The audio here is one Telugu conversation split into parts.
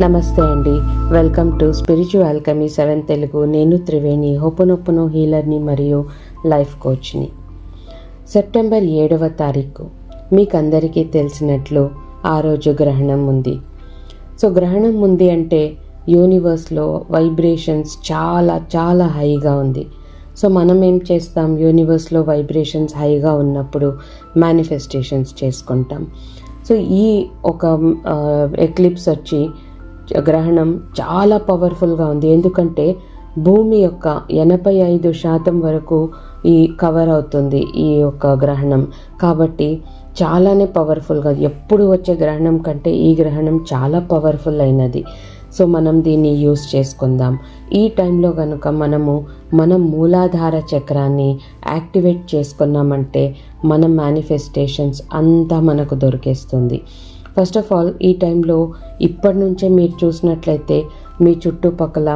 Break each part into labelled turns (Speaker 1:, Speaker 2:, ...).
Speaker 1: నమస్తే అండి. వెల్కమ్ టు స్పిరిచువల్ కమీ సెవెన్ తెలుగు. నేను త్రివేణి హోపనొప్పును హీలర్ని మరియు లైఫ్ కోచ్ని. సెప్టెంబర్ ఏడవ తారీఖు. మీకు అందరికీ తెలిసినట్లు ఆ రోజు గ్రహణం ఉంది. సో గ్రహణం ఉంది అంటే యూనివర్స్లో వైబ్రేషన్స్ చాలా చాలా హైగా ఉంది. సో మనం ఏం చేస్తాం? యూనివర్స్లో వైబ్రేషన్స్ హైగా ఉన్నప్పుడు మేనిఫెస్టేషన్స్ చేసుకుంటాం. సో ఈ ఒక ఎక్లిప్స్ వచ్చి గ్రహణం చాలా పవర్ఫుల్గా ఉంది. ఎందుకంటే భూమి యొక్క ఎనభై ఐదు శాతం వరకు ఈ కవర్ అవుతుంది ఈ యొక్క గ్రహణం. కాబట్టి చాలానే పవర్ఫుల్గా ఎప్పుడు వచ్చే గ్రహణం కంటే ఈ గ్రహణం చాలా పవర్ఫుల్ అయినది. సో మనం దీన్ని యూస్ చేసుకుందాం. ఈ టైంలో కనుక మనము మన మూలాధార చక్రాన్ని యాక్టివేట్ చేసుకున్నామంటే మన మేనిఫెస్టేషన్స్ అంతా మనకు దొరికేస్తుంది. ఫస్ట్ ఆఫ్ ఆల్ ఈ టైంలో ఇప్పటి నుంచే మీరు చూసినట్లయితే మీ చుట్టుపక్కల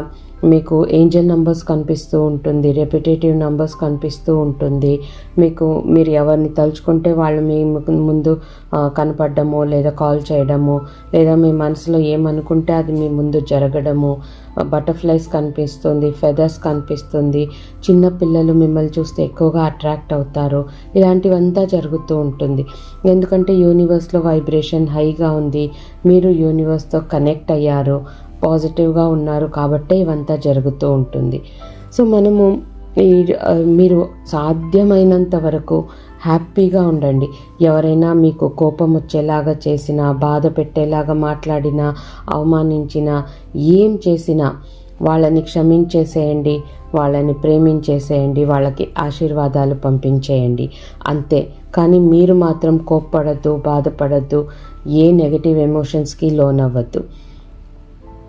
Speaker 1: మీకు ఏంజల్ నంబర్స్ కనిపిస్తూ ఉంటుంది రెపిటేటివ్ నంబర్స్ కనిపిస్తూ ఉంటుంది. మీకు మీరు ఎవరిని తలుచుకుంటే వాళ్ళు మీ ముందు కనపడము లేదా కాల్ చేయడము లేదా మీ మనసులో ఏమనుకుంటే అది మీ ముందు జరగడము బటర్ఫ్లైస్ కనిపిస్తుంది ఫెదర్స్ కనిపిస్తుంది. చిన్న పిల్లలు మిమ్మల్ని చూస్తే ఎక్కువగా అట్రాక్ట్ అవుతారు. ఇలాంటివంతా జరుగుతూ ఉంటుంది. ఎందుకంటే యూనివర్స్లో వైబ్రేషన్ హైగా ఉంది. మీరు యూనివర్స్తో కనెక్ట్ అయ్యారు. పాజిటివ్గా ఉన్నారు కాబట్టే ఇవంతా జరుగుతూ ఉంటుంది. సో మనము ఈ మీరు సాధ్యమైనంత వరకు హ్యాపీగా ఉండండి. ఎవరైనా మీకు కోపం వచ్చేలాగా చేసినా బాధ పెట్టేలాగా మాట్లాడినా అవమానించినా ఏం చేసినా వాళ్ళని క్షమించేసేయండి వాళ్ళని ప్రేమించేసేయండి వాళ్ళకి ఆశీర్వాదాలు పంపించేయండి. అంతే. కానీ మీరు మాత్రం కోప్పడద్దు బాధపడద్దు ఏ నెగటివ్ ఎమోషన్స్కి లోన్ అవ్వద్దు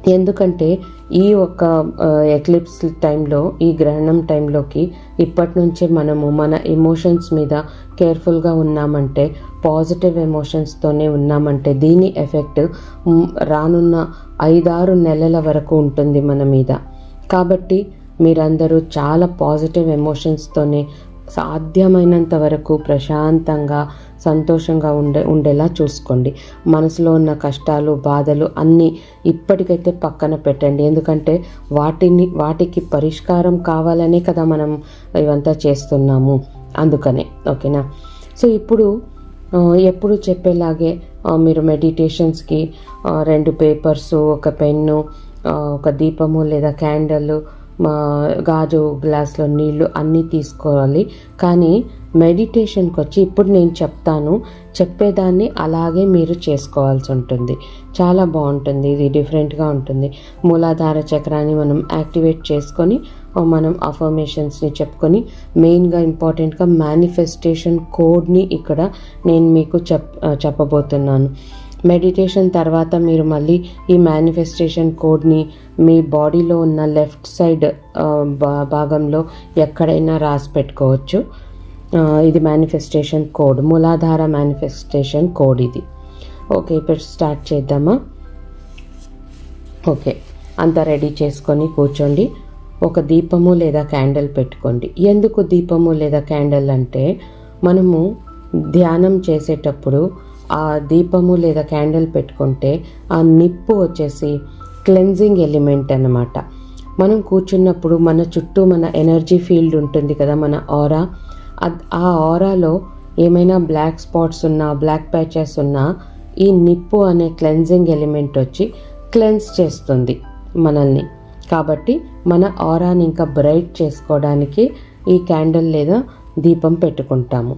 Speaker 1: ఎందుకంటే ఈ ఒక ఎక్లిప్స్ టైంలో ఈ గ్రహణం టైంలోకి ఇప్పటి నుంచే మనము మన ఎమోషన్స్ మీద కేర్ఫుల్గా ఉన్నామంటే పాజిటివ్ ఎమోషన్స్తోనే ఉన్నామంటే దీని ఎఫెక్ట్ రానున్న ఐదారు నెలల వరకు ఉంటుంది మన మీద. కాబట్టి మీరందరూ చాలా పాజిటివ్ ఎమోషన్స్తోనే సాధ్యమైనంత వరకు ప్రశాంతంగా సంతోషంగా ఉండే ఉండేలా చూసుకోండి. మనసులో ఉన్న కష్టాలు బాధలు అన్నీ ఇప్పటికైతే పక్కన పెట్టండి. ఎందుకంటే వాటిని వాటికి పరిష్కారం కావాలనే కదా మనం ఇవంతా చేస్తున్నాము. అందుకనే ఓకేనా? సో ఇప్పుడు ఎప్పుడు చెప్పేలాగే మీరు మెడిటేషన్స్కి రెండు పేపర్స్ ఒక పెన్ను ఒక దీపము లేదా క్యాండల్ గాజు గ్లాస్లో నీళ్ళు అన్నీ తీసుకోవాలి. కానీ మెడిటేషన్కి వచ్చి ఇప్పుడు నేను చెప్తాను చెప్పేదాన్ని అలాగే మీరు చేసుకోవాల్సి ఉంటుంది. చాలా బాగుంటుంది ఇది డిఫరెంట్గా ఉంటుంది. మూలాధార చక్రాన్ని మనం యాక్టివేట్ చేసుకొని మనం అఫర్మేషన్స్ని చెప్పుకొని మెయిన్గా ఇంపార్టెంట్గా మేనిఫెస్టేషన్ కోడ్ని ఇక్కడ నేను మీకు చెప్ చెప్పబోతున్నాను. మెడిటేషన్ తర్వాత మీరు మళ్ళీ ఈ మేనిఫెస్టేషన్ కోడ్ని మీ బాడీలో ఉన్న లెఫ్ట్ సైడ్ భాగంలో ఎక్కడైనా రాసి పెట్టుకోవచ్చు. ఇది manifestation code Muladhara manifestation code ఇది. ఓకే ఇప్పుడు స్టార్ట్ చేద్దామా? ఓకే అంతా రెడీ చేసుకొని కూర్చోండి. ఒక దీపము లేదా క్యాండిల్ పెట్టుకోండి. ఎందుకు దీపము లేదా క్యాండిల్ అంటే మనము ధ్యానం చేసేటప్పుడు ఆ దీపము లేదా క్యాండిల్ పెట్టుకుంటే ఆ నిప్పు వచ్చేసి క్లెన్జింగ్ ఎలిమెంట్ అన్నమాట. మనం కూర్చున్నప్పుడు మన చుట్టూ మన ఎనర్జీ ఫీల్డ్ ఉంటుంది కదా మన ఆరా ఆ ఆరాలో ఏమైనా బ్లాక్ స్పాట్స్ ఉన్నా బ్లాక్ ప్యాచెస్ ఉన్నా ఈ నిప్పు అనే క్లెన్జింగ్ ఎలిమెంట్ వచ్చి క్లెన్స్ చేస్తుంది మనల్ని. కాబట్టి మన ఆరాని ఇంకా బ్రైట్ చేసుకోవడానికి ఈ క్యాండిల్ లేదా దీపం పెట్టుకుంటాము.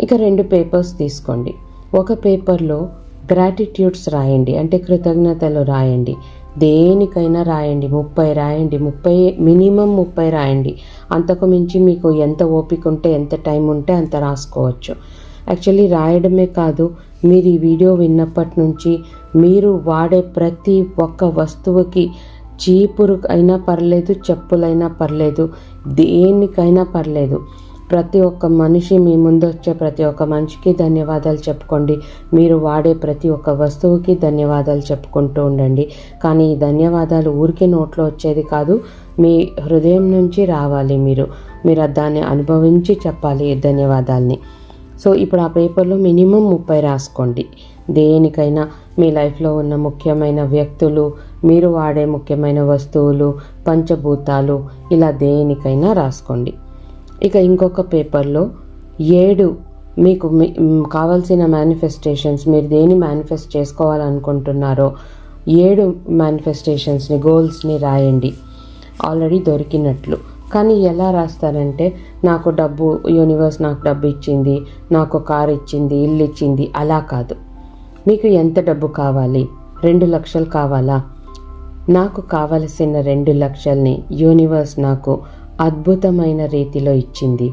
Speaker 1: ఇక రెండు పేపర్స్ తీసుకోండి. ఒక పేపర్లో గ్రాటిట్యూడ్స్ రాయండి అంటే కృతజ్ఞతలు రాయండి. దేనికైనా రాయండి. ముప్పై రాయండి. ముప్పై మినిమం ముప్పై రాయండి. అంతకు మించి మీకు ఎంత ఓపిక ఉంటే ఎంత టైం ఉంటే అంత రాసుకోవచ్చు. యాక్చువల్లీ రాయడమే కాదు మీరు ఈ వీడియో విన్నప్పటి నుంచి మీరు వాడే ప్రతి ఒక్క వస్తువుకి చీపురు అయినా పర్లేదు చెప్పులైనా పర్లేదు దేనికైనా పర్లేదు. ప్రతి ఒక్క మనిషి మీ ముందు వచ్చే ప్రతి ఒక్క మనిషికి ధన్యవాదాలు చెప్పుకోండి. మీరు వాడే ప్రతి ఒక్క వస్తువుకి ధన్యవాదాలు చెప్పుకుంటూ ఉండండి. కానీ ఈ ధన్యవాదాలు ఊరికి నోట్లో వచ్చేది కాదు మీ హృదయం నుంచి రావాలి మీరు. మీరు దాన్ని అనుభవించి చెప్పాలి ధన్యవాదాలని. సో ఇప్పుడు ఆ పేపర్లో మినిమం ముప్పై రాసుకోండి. దేనికైనా మీ లైఫ్లో ఉన్న ముఖ్యమైన వ్యక్తులు మీరు వాడే ముఖ్యమైన వస్తువులు పంచభూతాలు ఇలా దేనికైనా రాసుకోండి. ఇక ఇంకొక పేపర్లో ఏడు మీకు కావాల్సిన మేనిఫెస్టేషన్స్ మీరు దేని మేనిఫెస్ట్ చేసుకోవాలనుకుంటున్నారో ఏడు మేనిఫెస్టేషన్స్ని గోల్స్ని రాయండి. ఆల్రెడీ దొరికినట్లు. కానీ ఎలా రాస్తారంటే నాకు డబ్బు యూనివర్స్ నాకు డబ్బు ఇచ్చింది నాకు కార్ ఇచ్చింది ఇల్లు ఇచ్చింది అలా కాదు. మీకు ఎంత డబ్బు కావాలి? రెండు లక్షలు కావాలా? నాకు కావలసిన రెండు లక్షల్ని యూనివర్స్ నాకు అద్భుతమైన రీతిలో ఇచ్చింది.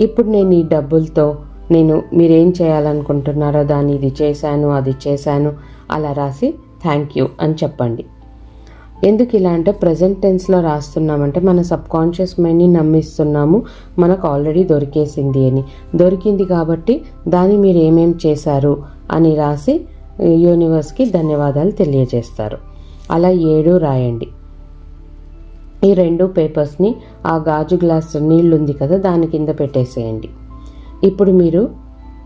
Speaker 1: ఇప్పుడు నేను ఈ డబ్బులతో నేను మీరేం చేయాలనుకుంటున్నారో దాన్ని ఇది చేశాను అది చేశాను అలా రాసి థ్యాంక్ యూ అని చెప్పండి. ఎందుకు ఇలా అంటే ప్రజెంట్ టెన్స్లో రాస్తున్నామంటే మన సబ్కాన్షియస్ మైండ్ని నమ్మిస్తున్నాము మనకు ఆల్రెడీ దొరికేసింది అని. దొరికింది కాబట్టి దాన్ని మీరు ఏమేం చేశారు అని రాసి యూనివర్స్కి ధన్యవాదాలు తెలియజేస్తారు. అలా ఏడు రాయండి. ఈ రెండు పేపర్స్ని ఆ గాజు గ్లాస్ నీళ్ళు ఉంది కదా దాని కింద పెట్టేసేయండి. ఇప్పుడు మీరు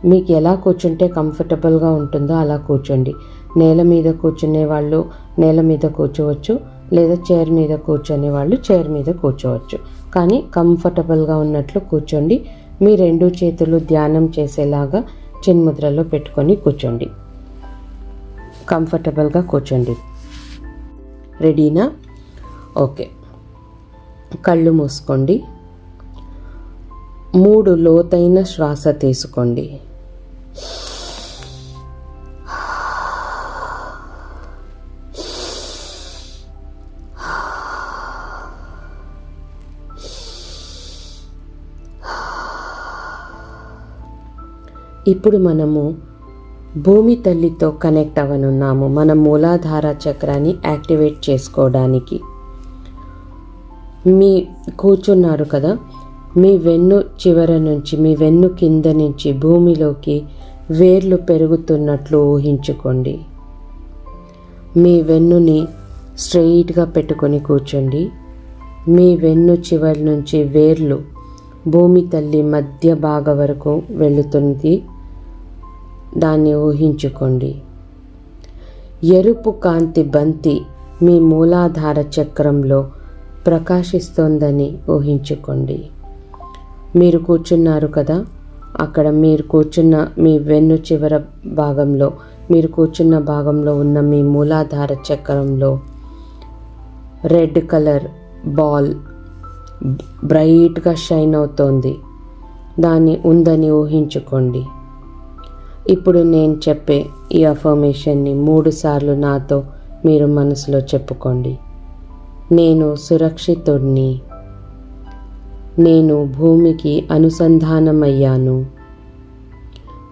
Speaker 1: మీకు ఎలా కూర్చుంటే కంఫర్టబుల్గా ఉంటుందో అలా కూర్చోండి. నేల మీద కూర్చునే వాళ్ళు నేల మీద కూర్చోవచ్చు లేదా చైర్ మీద కూర్చొని వాళ్ళు చైర్ మీద కూర్చోవచ్చు. కానీ కంఫర్టబుల్గా ఉన్నట్లు కూర్చోండి. మీ రెండు చేతులు ధ్యానం చేసేలాగా చిన్ముద్రలో పెట్టుకొని కూర్చోండి. కంఫర్టబుల్గా కూర్చోండి. రెడీనా? ఓకే. కళ్ళు మూసుకోండి. మూడు లోతైన శ్వాస తీసుకోండి. ఇప్పుడు మనము భూమి తల్లితో కనెక్ట్ అవనున్నాము. మన మూలాధార చక్రాన్ని యాక్టివేట్ చేసుకోవడానికి. మీ కూర్చున్నారు కదా మీ వెన్ను చివర నుంచి మీ వెన్ను కింద నుంచి భూమిలోకి వేర్లు పెరుగుతున్నట్లు ఊహించుకోండి. మీ వెన్నుని స్ట్రెయిట్గా పెట్టుకొని కూర్చోండి. మీ వెన్ను చివరి నుంచి వేర్లు భూమి తల్లి మధ్య భాగ వరకు వెళుతుంది. దాన్ని ఊహించుకోండి. ఎరుపు కాంతి బంతి మీ మూలాధార చక్రంలో ప్రకాశిస్తోందని ఊహించుకోండి. మీరు కూర్చున్నారు కదా? అక్కడ మీరు కూర్చున్న మీ వెన్ను చివర భాగంలో మీరు కూర్చున్న భాగంలో ఉన్న మీ మూలాధార చక్రంలో రెడ్ కలర్ బాల్ బ్రైట్గా షైన్ అవుతోంది. దాన్ని ఉందని ఊహించుకోండి. ఇప్పుడు నేను చెప్పే ఈ అఫర్మేషన్ని మూడుసార్లు నాతో మీరు మనసులో చెప్పుకోండి. నేను సురక్షితుణ్ణి. నేను భూమికి అనుసంధానమయ్యాను.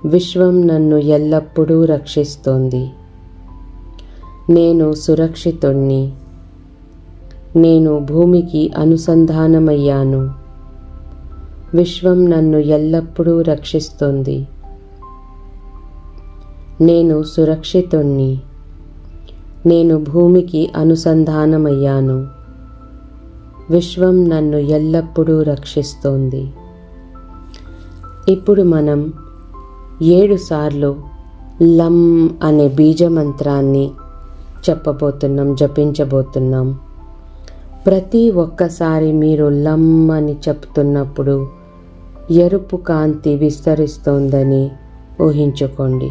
Speaker 1: విశ్వం నన్ను ఎల్లప్పుడూ రక్షిస్తోంది. నేను సురక్షితుణ్ణి. నేను భూమికి అనుసంధానమయ్యాను. విశ్వం నన్ను ఎల్లప్పుడూ రక్షిస్తుంది. నేను సురక్షితుణ్ణి. నేను భూమికి అనుసంధానమయ్యాను. విశ్వం నన్ను ఎల్లప్పుడూ రక్షిస్తోంది. ఇప్పుడు మనం ఏడుసార్లు లం అనే బీజ మంత్రాన్ని చెప్పబోతున్నాం జపించబోతున్నాం. ప్రతి ఒక్కసారి మీరు లం అని చెప్తున్నప్పుడు ఎరుపు కాంతి విస్తరిస్తోందని ఊహించుకోండి.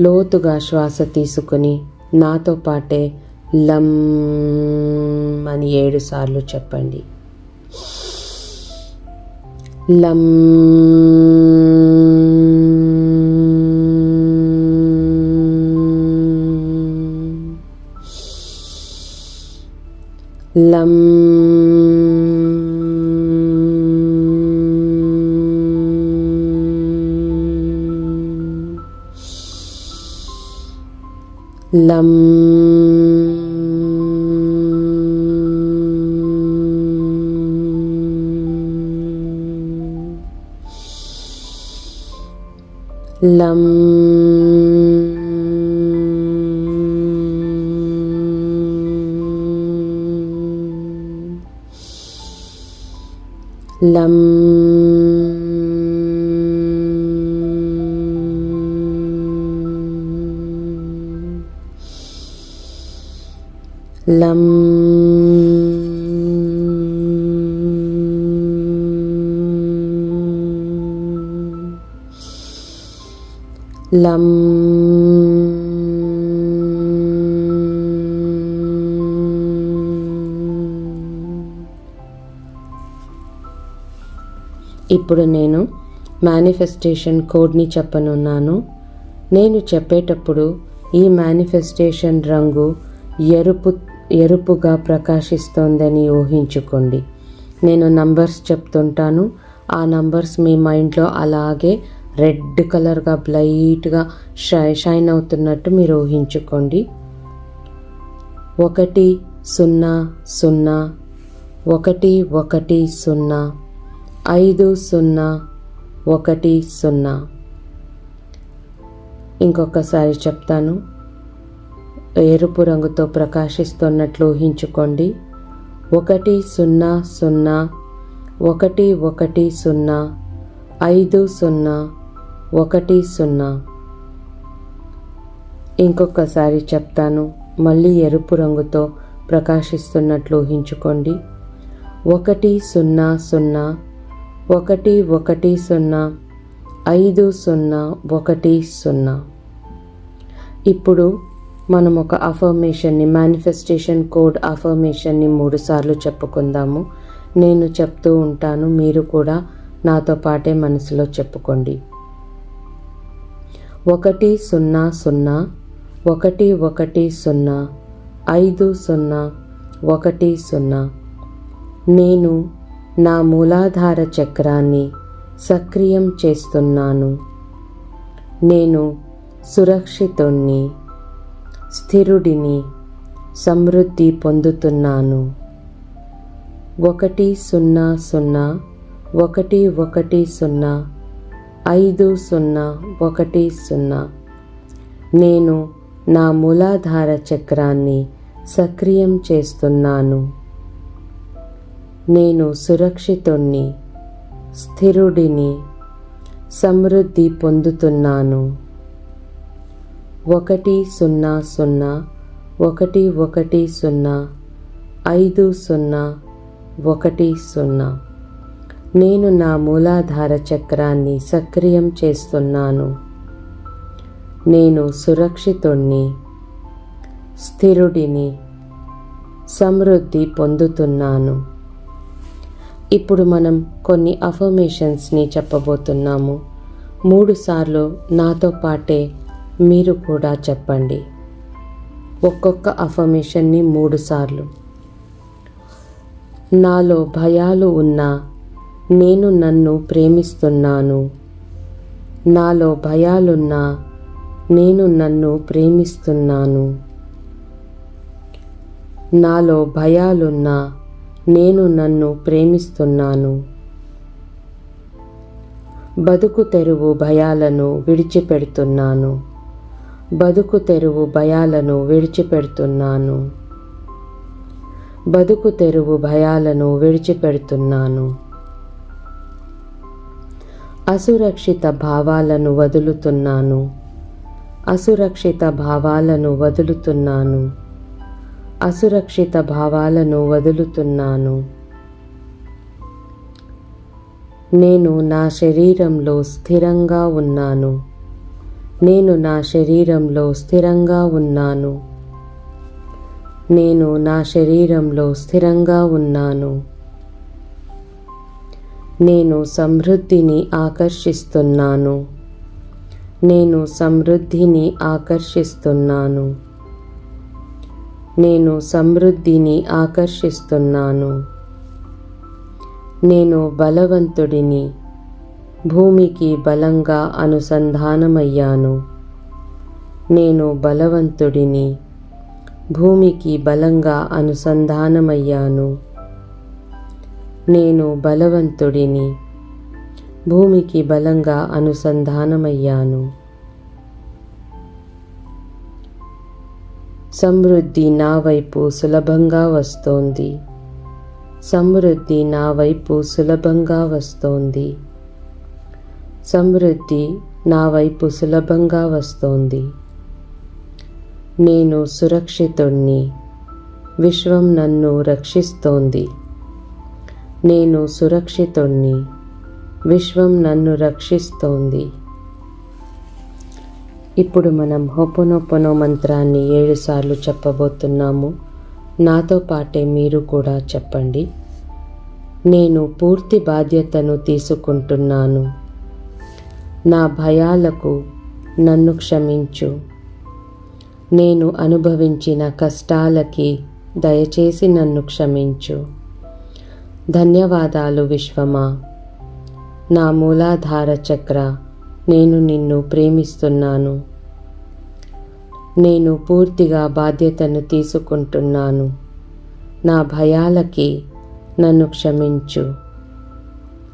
Speaker 1: లోతుగా శ్వాస తీసుకుని నాతో పాటే లం అని ఏడుసార్లు చెప్పండి. లమ్ లం ലം ലം ലം లం. లం. ఇప్పుడు నేను మేనిఫెస్టేషన్ కోడ్ని చెప్పనున్నాను. నేను చెప్పేటప్పుడు ఈ మేనిఫెస్టేషన్ రంగు ఎరుపు ఎరుపుగా ప్రకాశిస్తోందని ఊహించుకోండి. నేను నంబర్స్ చెప్తుంటాను. ఆ నంబర్స్ మీ మైండ్లో అలాగే రెడ్ కలర్గా బ్లైట్గా షై షైన్ అవుతున్నట్టు మీరు ఊహించుకోండి. ఒకటి సున్నా సున్నా ఒకటి ఒకటి సున్నా ఐదు సున్నా ఒకటి సున్నా. ఇంకొకసారి చెప్తాను. ఎరుపు రంగుతో ప్రకాశిస్తున్నట్లు ఊహించుకోండి. ఒకటి సున్నా సున్నా ఒకటి ఒకటి సున్నా ఐదు సున్నా ఒకటి సున్నా. ఇంకొకసారి చెప్తాను మళ్ళీ ఎరుపు రంగుతో ప్రకాశిస్తున్నట్లు ఊహించుకోండి. ఒకటి సున్నా సున్నా ఒకటి ఒకటి సున్నా ఐదు సున్నా ఒకటి సున్నా. ఇప్పుడు మనం ఒక అఫర్మేషన్ని మేనిఫెస్టేషన్ కోడ్ అఫర్మేషన్ని మూడు సార్లు చెప్పుకుందాము. నేను చెప్తూ ఉంటాను మీరు కూడా నాతో పాటే మనసులో చెప్పుకోండి. ఒకటి సున్నా సున్నా ఒకటి ఒకటి సున్నా ఐదు సున్నా ఒకటి సున్నా. నేను నా మూలాధార చక్రాన్ని సక్రియం చేస్తున్నాను. నేను సురక్షితుణ్ణి స్థిరుడిని సమృద్ధి పొందుతున్నాను. ఒకటి సున్నా సున్నా ఒకటి ఒకటి సున్నా ఐదు సున్నా ఒకటి సున్నా. నేను నా మూలాధార చక్రాన్ని సక్రియం చేస్తున్నాను. నేను సురక్షితుణ్ణి స్థిరుడిని సమృద్ధి పొందుతున్నాను. ఒకటి సున్నా సున్నా ఒకటి ఒకటి సున్నా ఐదు సున్నా ఒకటి సున్నా. నేను నా మూలాధార చక్రాన్ని సక్రియం చేస్తున్నాను. నేను సురక్షితుణ్ణి స్థిరుడిని సమృద్ధి పొందుతున్నాను. ఇప్పుడు మనం కొన్ని అఫర్మేషన్స్ని చెప్పబోతున్నాము. మూడుసార్లు నాతో పాటే మీరు కూడా చెప్పండి. ఒక్కొక్క అఫర్మేషన్ని మూడు సార్లు. నాలో భయాలు ఉన్నా నేను నన్ను ప్రేమిస్తున్నాను. నాలో భయాలున్నా నేను నన్ను ప్రేమిస్తున్నాను. నాలో భయాలున్నా నేను నన్ను ప్రేమిస్తున్నాను. బతుకు తెరువు భయాలను విడిచిపెడుతున్నాను. బతుకు తెరువు భయాలను విడిచిపెడుతున్నాను. బతుకు తెరువు భయాలను విడిచిపెడుతున్నాను. అసురక్షిత భావాలను వదులుతున్నాను. అసురక్షిత భావాలను వదులుతున్నాను. అసురక్షిత భావాలను వదులుతున్నాను. నేను నా శరీరంలో స్థిరంగా ఉన్నాను. నేను నా శరీరంలో స్థిరంగా ఉన్నాను. నేను నా శరీరంలో స్థిరంగా ఉన్నాను. నేను సమృద్ధిని ఆకర్షిస్తున్నాను. నేను సమృద్ధిని ఆకర్షిస్తున్నాను. నేను సమృద్ధిని ఆకర్షిస్తున్నాను. నేను బలవంతుడిని భూమికి బలంగా అనుసంధానమయ్యాను. నేను బలవంతుడిని. భూమికి బలంగా అనుసంధానమయ్యాను. నేను బలవంతుడిని. భూమికి బలంగా అనుసంధానమయ్యాను. సమృద్ధి నా వైపు సులభంగా వస్తోంది. సమృద్ధి నా వైపు సులభంగా వస్తోంది. సమృద్ధి నా వైపు సులభంగా వస్తోంది. నేను సురక్షితుణ్ణి విశ్వం నన్ను రక్షిస్తోంది. నేను సురక్షితుణ్ణి విశ్వం నన్ను రక్షిస్తోంది. ఇప్పుడు మనం హొపనొపనో మంత్రాన్ని ఏడుసార్లు చెప్పబోతున్నాము. నాతో పాటే మీరు కూడా చెప్పండి. నేను పూర్తి బాధ్యతను తీసుకుంటున్నాను. నా భయాలకు నన్ను క్షమించు. నేను అనుభవించిన కష్టాలకి దయచేసి నన్ను క్షమించు. ధన్యవాదాలు విశ్వమా. నా మూలాధార చక్ర నేను నిన్ను ప్రేమిస్తున్నాను. నేను పూర్తిగా బాధ్యతను తీసుకుంటున్నాను. నా భయాలకి నన్ను క్షమించు.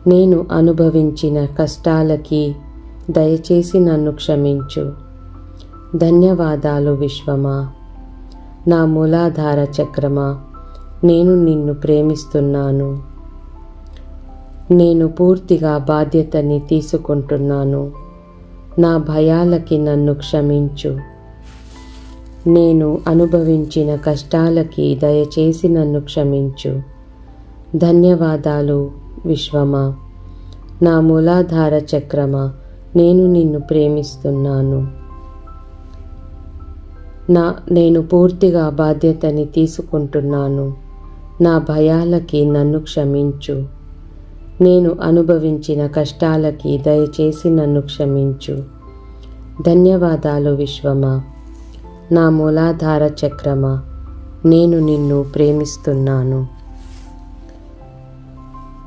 Speaker 1: నేను అనుభవించిన కష్టాలకి దయచేసి నన్ను క్షమించు. ధన్యవాదాలు విశ్వమా. నా మూలాధార చక్రమా నేను నిన్ను ప్రేమిస్తున్నాను. నేను పూర్తిగా బాధ్యతని తీసుకుంటున్నాను. నా భయాలకి నన్ను క్షమించు. నేను అనుభవించిన కష్టాలకి దయచేసి నన్ను క్షమించు. ధన్యవాదాలు విశ్వమా. నా మూలాధార చక్రమా నేను నిన్ను ప్రేమిస్తున్నాను. నా నేను పూర్తిగా బాధ్యతని తీసుకుంటున్నాను. నా భయాలకి నన్ను క్షమించు. నేను అనుభవించిన కష్టాలకి దయచేసి నన్ను క్షమించు. ధన్యవాదాలు విశ్వమా. నా మూలాధార చక్రమా. నేను నిన్ను ప్రేమిస్తున్నాను.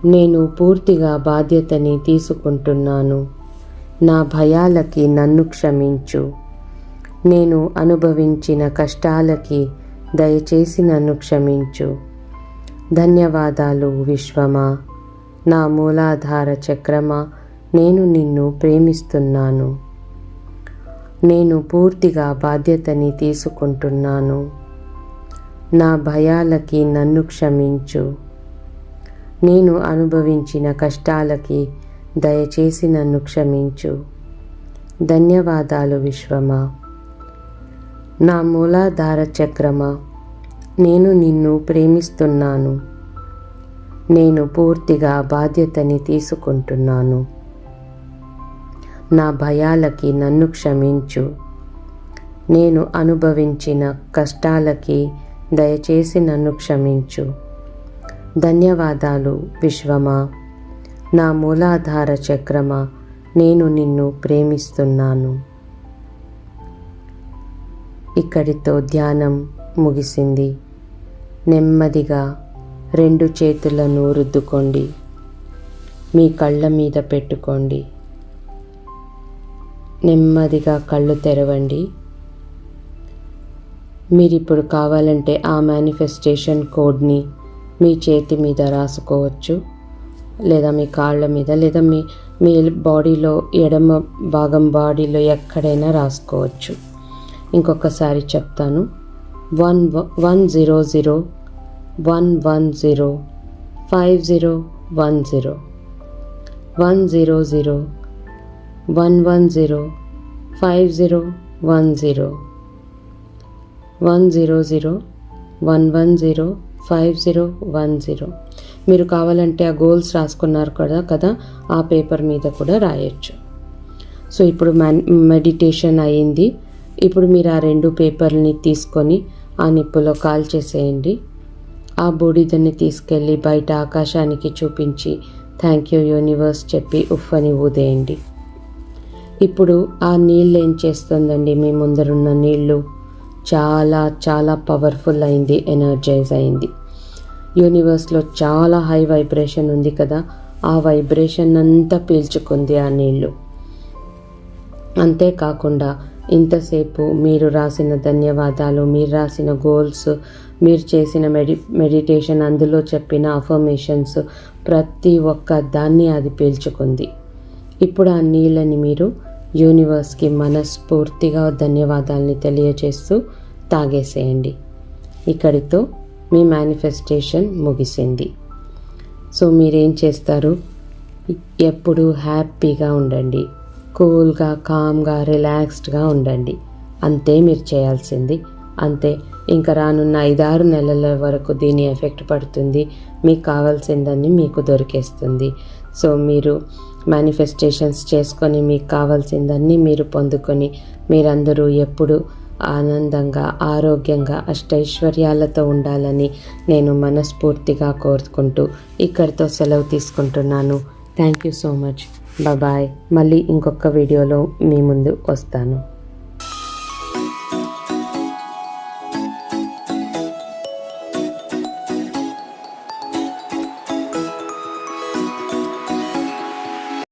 Speaker 1: నేను పూర్తిగా బాధ్యతని తీసుకుంటున్నాను. నా భయాలకి నన్ను క్షమించు. నేను అనుభవించిన కష్టాలకి దయచేసి నన్ను క్షమించు. ధన్యవాదాలు విశ్వమా. నా మూలాధార చక్రమా నేను నిన్ను ప్రేమిస్తున్నాను. నేను పూర్తిగా బాధ్యతని తీసుకుంటున్నాను. నా భయాలకి నన్ను క్షమించు. నేను అనుభవించిన కష్టాలకి దయచేసి నన్ను క్షమించు. ధన్యవాదాలు విశ్వమా. నా మూలాధార చక్రమా నేను నిన్ను ప్రేమిస్తున్నాను. నేను పూర్తిగా బాధ్యతని తీసుకుంటున్నాను. నా భయాలకి నన్ను క్షమించు. నేను అనుభవించిన కష్టాలకి దయచేసి నన్ను క్షమించు. ధన్యవాదాలు విశ్వమా. నా మూలాధార చక్రమా నేను నిన్ను ప్రేమిస్తున్నాను. ఇక్కడితో ధ్యానం ముగిసింది. నెమ్మదిగా రెండు చేతులను రుద్దుకోండి. మీ కళ్ళ మీద పెట్టుకోండి. నెమ్మదిగా కళ్ళు తెరవండి. మీరు ఇప్పుడు కావాలంటే ఆ మేనిఫెస్టేషన్ కోడ్ని మీ చేతి మీద రాసుకోవచ్చు. లేదా మీ కాళ్ళ మీద లేదా మీ మీ బాడీలో ఎడమ భాగం బాడీలో ఎక్కడైనా రాసుకోవచ్చు. ఇంకొకసారి చెప్తాను. One one zero zero one one zero five zero one zero. One zero zero one one zero five zero one zero. One zero zero one one zero five zero one zero. మీరు కావాలంటే ఆ గోల్స్ రాసుకున్నారు కదా కదా ఆ పేపర్ మీద కూడా రాయొచ్చు. సో ఇప్పుడు మెడిటేషన్ అయింది. ఇప్పుడు మీరు ఆ రెండు పేపర్ని తీసుకొని ఆ నిప్పులో కాల్ చేసేయండి. ఆ బూడిదని తీసుకెళ్ళి బయట ఆకాశానికి చూపించి థ్యాంక్ యూ యూనివర్స్ చెప్పి ఉఫ్ అని ఊదేయండి. ఇప్పుడు ఆ నీళ్ళు ఏం చేస్తుందండి మీ ముందరున్న నీళ్ళు? చాలా చాలా పవర్ఫుల్ అయింది ఎనర్జైజ్ అయింది. యూనివర్స్లో చాలా హై వైబ్రేషన్ ఉంది కదా ఆ వైబ్రేషన్ అంతా పీల్చుకుంది ఆ నీళ్ళు అంతేకాకుండా ఇంతసేపు మీరు రాసిన ధన్యవాదాలు మీరు రాసిన గోల్స్ మీరు చేసిన మెడి మెడిటేషన్ అందులో చెప్పిన అఫర్మేషన్స్ ప్రతి ఒక్క దాన్ని అది పీల్చుకుంది. ఇప్పుడు ఆ నీళ్ళని మీరు యూనివర్స్కి మనస్ఫూర్తిగా ధన్యవాదాలని తెలియజేస్తూ తాగేసేయండి. ఇక్కడితో మీ మేనిఫెస్టేషన్ ముగిసింది. సో మీరేం చేస్తారు? ఎప్పుడు హ్యాపీగా ఉండండి. కూల్గా కామ్గా రిలాక్స్డ్గా ఉండండి. అంతే మీరు చేయాల్సింది. అంతే ఇంకా రానున్న ఐదారు నెలల వరకు దీని ఎఫెక్ట్ పడుతుంది. మీకు కావాల్సిందని మీకు దొరికేస్తుంది. సో మీరు మేనిఫెస్టేషన్స్ చేసుకొని మీకు కావాల్సిందన్నీ మీరు పొందుకొని మీరందరూ ఎప్పుడు ఆనందంగా ఆరోగ్యంగా అష్టైశ్వర్యాలతో ఉండాలని నేను మనస్ఫూర్తిగా కోరుకుంటూ ఇక్కడితో సెలవు తీసుకుంటున్నాను. Thank you so much bye మళ్ళీ ఇంకొక వీడియోలో మీ ముందు వస్తాను.